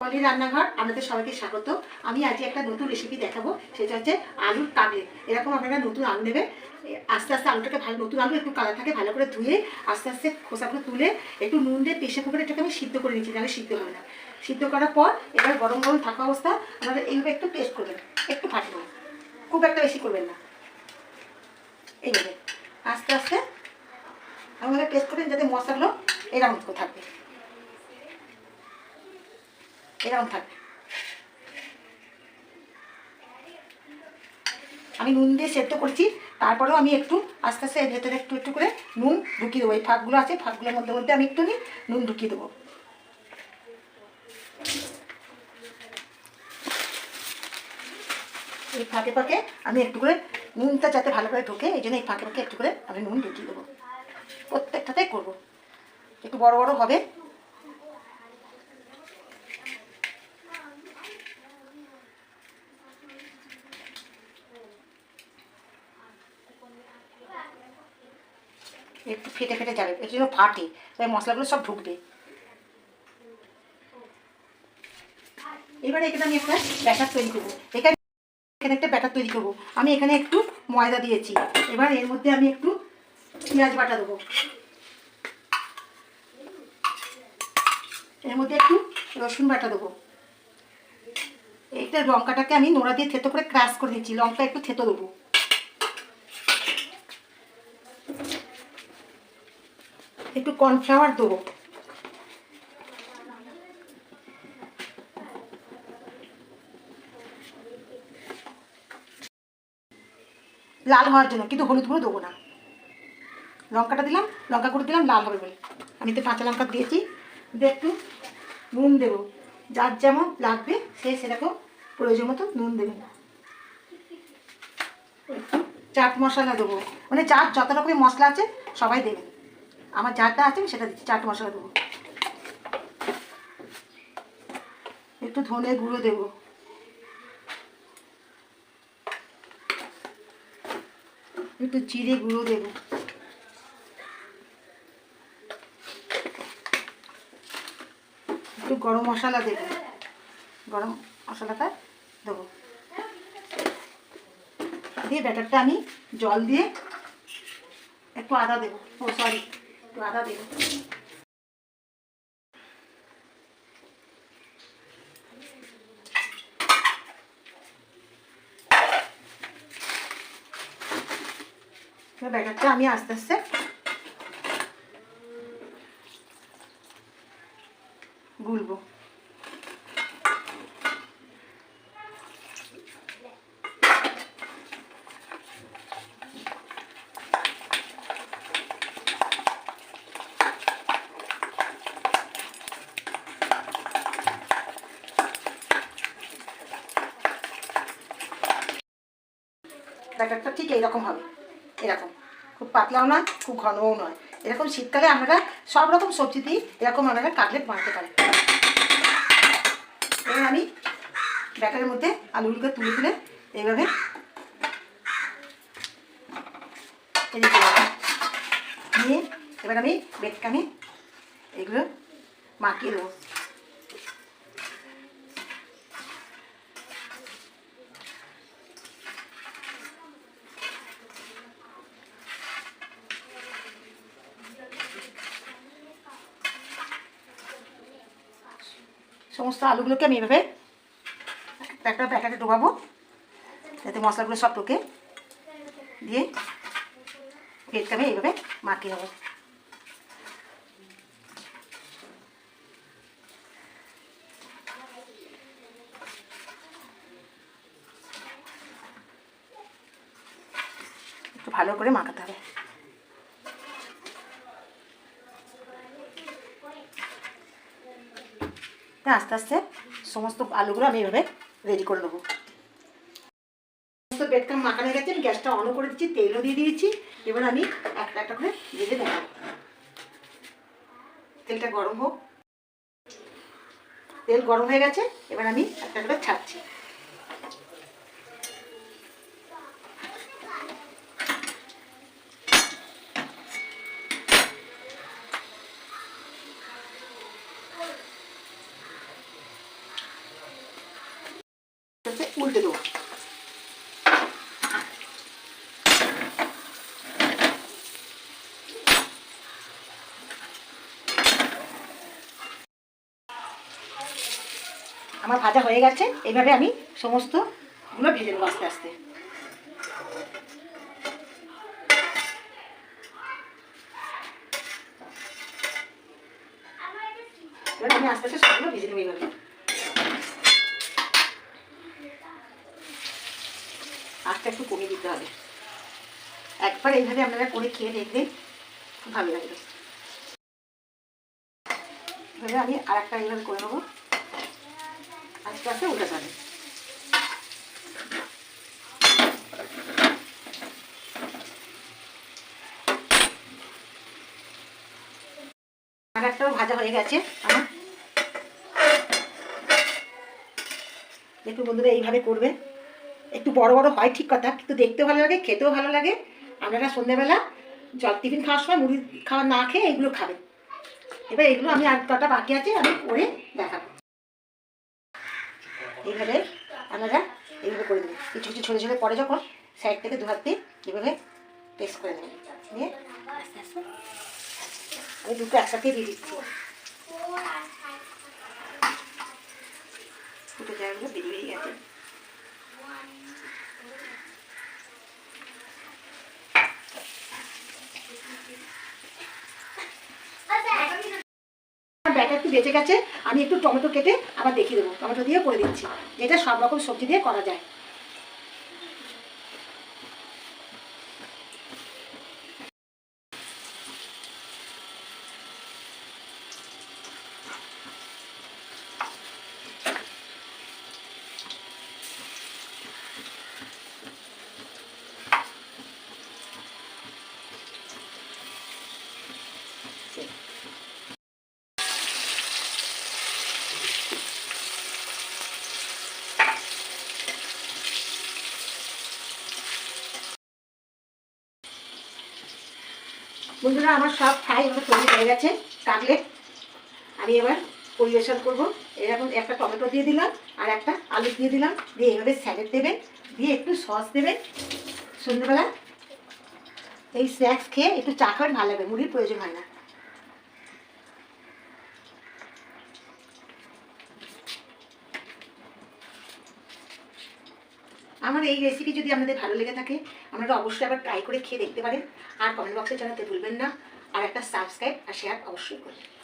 পলি রান্নাঘর, আপনাদের সবাইকে স্বাগত। আমি আজকে একটা নতুন রেসিপি দেখাবো, সেটা হচ্ছে আলুর কাবলে এরকম আপনারা নতুন আলু নেবে আস্তে আস্তে আলুটাকে ভালো, নতুন আলু একটু কালা থাকে, ভালো করে ধুয়ে আস্তে আস্তে খোসাগুলো তুলে একটু নুন দিয়ে প্রেশার কুকারে এটাকে আমি সিদ্ধ করে নিচ্ছি, নাহলে সিদ্ধ হবে না। সিদ্ধ করার পর এবার গরম গরম থাকা অবস্থা আপনারা এইভাবে একটু পেস্ট করবেন, একটু ফাটবেন খুব একটা বেশি করবেন না। এইভাবে আস্তে আস্তে আমাদের পেস্ট করবেন, যাতে মশলাগুলো এরকম থাকবে। এরকম থাকবে আমি নুন দিয়ে সেদ্ধ করছি, তারপরেও আমি একটু আস্তে আস্তে ভেতরে একটু একটু করে নুন ঢুকিয়ে দেবো। এই ফাঁকগুলো আছে, ফাঁকগুলোর মধ্যে মধ্যে আমি একটু নুন ঢুকিয়ে দেবো। এই ফাঁকে ফাঁকে আমি একটু করে নুনটা যাতে ভালো করে ঢোকে, এই জন্য এই ফাঁকে ফাঁকে একটু করে আমি নুন ঢুকিয়ে দেবো। প্রত্যেকটাতেই করব। একটু বড় বড় হবে। একটু ফেটে ফেটে যাবে, এর জন্য ফাটে, তাই মশলাগুলো সব ঢুকবে। এবারে এখানে আমি একটা ব্যাটার তৈরি করব। এখানে এখানে একটা ব্যাটার তৈরি করব। আমি এখানে একটু ময়দা দিয়েছি। এবার এর মধ্যে আমি একটু পেঁয়াজ বাটা দেবো। এর মধ্যে একটু রসুন বাটা দেবো। এইটা লঙ্কাটাকে আমি নোড়া দিয়ে থেতো করে ক্রাশ করে দিচ্ছি লঙ্কা একটু থেতো দেবো। একটু কর্নফ্লাওয়ার দেবো। লাল হওয়ার জন্য, কিন্তু হলুদ গুঁড়ো দেবো না। লঙ্কাটা দিলাম, লঙ্কা গুঁড়ো দিলাম, লাল হবে বলে। আমি তো কাঁচা লঙ্কা দিয়েছি, দিয়ে একটু নুন দেবো। যার যেমন লাগবে, সে সেরকম প্রয়োজন মতো নুন একটু চাট মশলা দেবো। মানে যার যত রকমের মশলা আছে, সবাই দেবেন আমার যারটা আছে আমি সেটা দিচ্ছি চাট মশলা দেবো। একটু ধনে গুঁড়ো দেবো। একটু জিরে গুঁড়ো দেবো। একটু গরম মশলা দেবো। গরম মশলাটা দেবো। দিয়ে ব্যাটারটা আমি জল দিয়ে একটু আদা দেবো। ও সরি একটু আদা দেবো ব্যাটারটা আমি আস্তে আস্তে গুলবো। ব্যাটারটা ঠিক এইরকম হবে। এরকম। খুব পাতলাও নয়, খুব ঘনও নয়। এরকম শীতকালে আমরা সব রকম সবজি দিই এরকম আপনারা কাটলেট বানাতে পারেন এবার আমি ব্যাটারের মধ্যে আলুগুলোকে তুলে তুলে এইভাবে। নিয়ে এবার আমি বেডকানে এগুলো মাখিয়ে দেবো। সমস্ত আলুগুলোকে আমি এভাবে একটা প্যাকেটে ডোবাবো। যাতে মশলাগুলো সব টোকে দিয়ে পেটটা আমি এইভাবে মাখিয়ে নেব। একটু ভালো করে মাখাতে হবে। তা আস্তে আস্তে। সমস্ত আলুগুলো আমি এভাবে রেডি করে নেব। সমস্ত বেডটা মাখানো হয়ে গেছে গ্যাসটা অন করে দিচ্ছি, তেলও দিয়ে দিয়েছি। এবার আমি একটা একটা করে ভেজে দেখাবো তেলটা গরম হোক। তেল গরম হয়ে গেছে, এবার আমি একটা করে ছাড়ছি। উল্টে দেবো। আমার ভাজা হয়ে গেছে এইভাবে আমি সমস্তগুলো ভেজে নেব আস্তে আস্তে। আমি আস্তে আস্তে সবগুলো ভেজে নেব এইভাবে আস্তে একটু কমিয়ে দিতে হবে। একবার এইভাবে আপনারা করে খেয়ে দেখবেন খুব ভালো লাগবে। এভাবে আমি আর একটা এইভাবে করে নেব। আস্তে আস্তে আর একটাও ভাজা হয়ে গেছে দেখুন বন্ধুরা, এইভাবে করবেন একটু বড় বড় হয়, ঠিক কথা, কিন্তু দেখতেও ভালো লাগে, খেতেও ভালো লাগে। আপনারা সন্ধ্যেবেলা জল টিফিন খাওয়ার সময় মুড়ি খাওয়া না খেয়ে এগুলো খাবেন। এবার এগুলো আমি আর কটা বাকি আছে, আমি করে দেখাবো। এইভাবে আপনারা এইভাবে করে দেবেন। কিছু কিছু ছোটো ছোটো পরে যখন সাইড থেকে দু হাত দিয়ে এইভাবে পেস্ট করে দেবেন। দিয়ে আমি দুটো একসাথে দিয়ে দিচ্ছি। দুটো জায়গাগুলো বেরিয়ে গেছে ব্যাটার একটু বেঁচে গেছে, আমি একটু টমেটো কেটে আবার দেখিয়ে দেবো। টমেটো দিয়ে করে দিচ্ছি। যেটা সব রকম সবজি দিয়ে করা যায়। বন্ধুরা, আমার সব ফ্রাই আমার তৈরি হয়ে গেছে। কাটলেট আমি এবার পরিবেশন করব। এরকম একটা টমেটো দিয়ে দিলাম আর একটা আলু দিয়ে দিলাম। দিয়ে এভাবে স্যালাড দেবেন, দিয়ে একটু সস দেবেন। সন্ধ্যেবেলা এই স্ন্যাক্স খেয়ে একটু চা খাবেন, ভালো লাগবে, মুড়ির প্রয়োজন হয় না। আমার এই রেসিপি যদি আপনাদের ভালো লেগে থাকে, আপনারা অবশ্যই আবার ট্রাই করে খেয়ে দেখতে পারেন। আর কমেন্ট বক্সে জানাতে ভুলবেন না। আর একটা সাবস্ক্রাইব আর শেয়ার অবশ্যই করবেন।